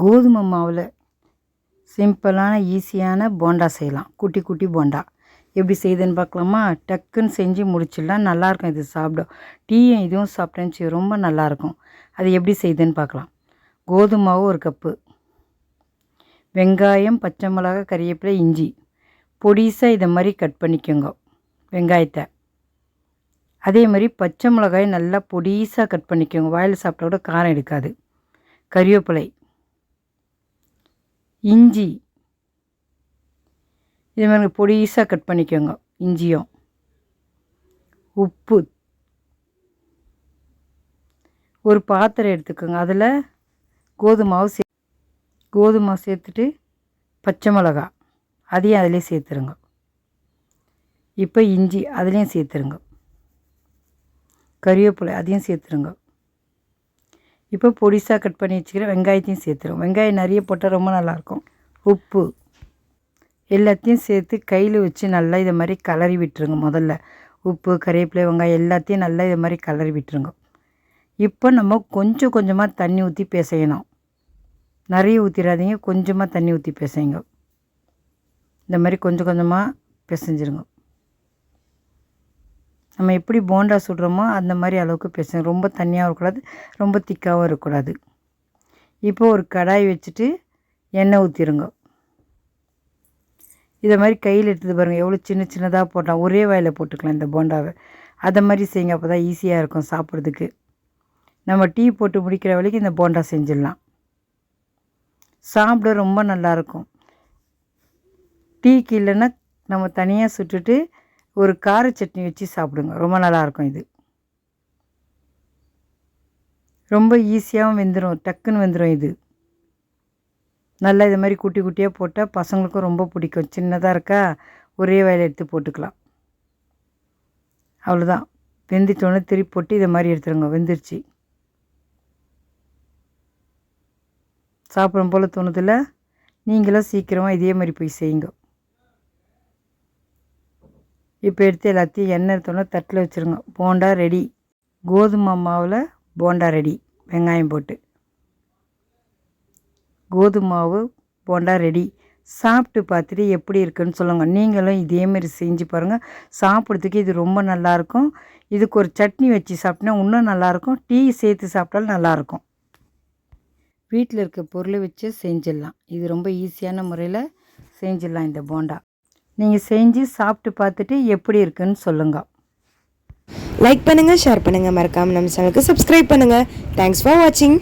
கோதுமை மாவில் சிம்பிளான ஈஸியான போண்டா செய்யலாம். குட்டி குட்டி போண்டா. எப்படி செய்யுதுன்னு பார்க்கலாமா? டக்குன்னு செஞ்சு முடிச்சிடலாம். நல்லாயிருக்கும் இது சாப்பிட. டீயும் இதுவும் சாப்பிட்டேன்னு ரொம்ப நல்லாயிருக்கும். அது எப்படி செய்யுதுன்னு பார்க்கலாம். கோதுமாவும் ஒரு கப்பு. வெங்காயம் பச்சை மிளகா கறிவேப்பிலை இஞ்சி. பொடிசாக இதை மாதிரி கட் பண்ணிக்கோங்க. வெங்காயத்தை. அதே மாதிரி பச்சை மிளகாய் நல்லா பொடிசாக கட் பண்ணிக்கோங்க. வாயில் சாப்பிட்டா கூட காரம் எடுக்காது. கறிவேப்பிலை. இஞ்சி. இது மாதிரி பொடிசாக கட் பண்ணிக்கோங்க இஞ்சியும். உப்பு. ஒரு பாத்திரம் எடுத்துக்கோங்க அதில் கோதுமாவு சே கோதுமை சேர்த்துட்டு பச்சை மிளகா அதையும் அதிலே சேர்த்துருங்க. இப்போ இஞ்சி அதுலேயும் சேர்த்துருங்க. கறிவேப்பிலை அதையும் சேர்த்துருங்க. இப்போ பொடிசாக கட் பண்ணி வச்சுக்கிறேன் வெங்காயத்தையும் சேர்த்துருங்க வெங்காயம் நிறைய போட்டால் ரொம்ப நல்லாயிருக்கும். உப்பு எல்லாத்தையும் சேர்த்து கையில் வச்சு நல்லா இதை மாதிரி கலரி விட்டுருங்க முதல்ல. உப்பு கறிவேப்பிலை வெங்காயம் எல்லாத்தையும் நல்லா இதை மாதிரி கலரி விட்டுருங்க. இப்போ நம்ம கொஞ்சம் கொஞ்சமாக தண்ணி ஊற்றி பிசையணும். நிறைய ஊற்றிடாதீங்க கொஞ்சமாக தண்ணி ஊற்றி பிசைங்க. இந்த மாதிரி கொஞ்சம் கொஞ்சமாக பிசைஞ்சிருங்க. நம்ம எப்படி போண்டா சுடுறோமோ அந்த மாதிரி அளவுக்கு பேசணும் ரொம்ப தண்ணியாகவும் இருக்கக்கூடாது ரொம்ப திக்காகவும் இருக்கக்கூடாது. இப்போ ஒரு கடாய் வச்சுட்டு எண்ணெய் ஊற்றிடுங்க இதை மாதிரி கையில் எடுத்தது பாருங்கள் எவ்வளோ சின்ன சின்னதாக போட்டால் ஒரே வாயில் போட்டுக்கலாம் இந்த போண்டாவை. அதை மாதிரி செய்யுங்க அப்போ தான் ஈஸியாக இருக்கும் சாப்பிட்றதுக்கு. நம்ம டீ போட்டு முடிக்கிற வரைக்கும் இந்த போண்டா செஞ்சிடலாம். சாப்பிட ரொம்ப நல்லாயிருக்கும் டீக்கு இல்லைன்னா நம்ம தனியாக சுட்டுட்டு ஒரு கார சட்னி வச்சு சாப்பிடுங்க. ரொம்ப நல்லாயிருக்கும் இது. ரொம்ப ஈஸியாகவும் வெந்துடும் டக்குன்னு வெந்துடும் இது. நல்லா இது மாதிரி குட்டி குட்டியாக போட்டால் பசங்களுக்கும் ரொம்ப பிடிக்கும். சின்னதாக இருக்கா ஒரே வேலை எடுத்து போட்டுக்கலாம். அவ்வளோதான் வெந்துட்டோன்னே திருப்பி போட்டு இதை மாதிரி எடுத்துருங்க. வெந்துருச்சு. சாப்பிடும் போல் தோணுதில்ல? நீங்களும் சீக்கிரமாக இதே மாதிரி போய் செய்யுங்க. இப்போ எடுத்து எல்லாத்தையும் எண்ணெய் எடுத்தோன்னே தட்டில் வச்சுருங்க. போண்டா ரெடி கோதுமை மாவில் போண்டா ரெடி வெங்காயம் போட்டு. கோதுமை மாவு போண்டா ரெடி சாப்பிட்டு பார்த்துட்டு எப்படி இருக்குன்னு சொல்லுங்கள் நீங்களும் இதேமாரி செஞ்சு பாருங்கள் சாப்பிட்றதுக்கு இது ரொம்ப நல்லாயிருக்கும். இதுக்கு ஒரு சட்னி வச்சு சாப்பிட்டா இன்னும் நல்லாயிருக்கும். டீ சேர்த்து சாப்பிட்டாலும் நல்லாயிருக்கும். வீட்டில் இருக்க பொருளை வச்சு செஞ்சிடலாம். இது ரொம்ப ஈஸியான முறையில் செஞ்சிடலாம் இந்த போண்டா. நீங்கள் செஞ்சு சாப்பிட்டு பார்த்துட்டு எப்படி இருக்குன்னு சொல்லுங்கள் லைக் பண்ணுங்கள் ஷேர் பண்ணுங்கள் மறக்காமல் நம்ம சேனலுக்கு சப்ஸ்கிரைப் பண்ணுங்கள் தேங்க்ஸ் ஃபார் வாட்சிங்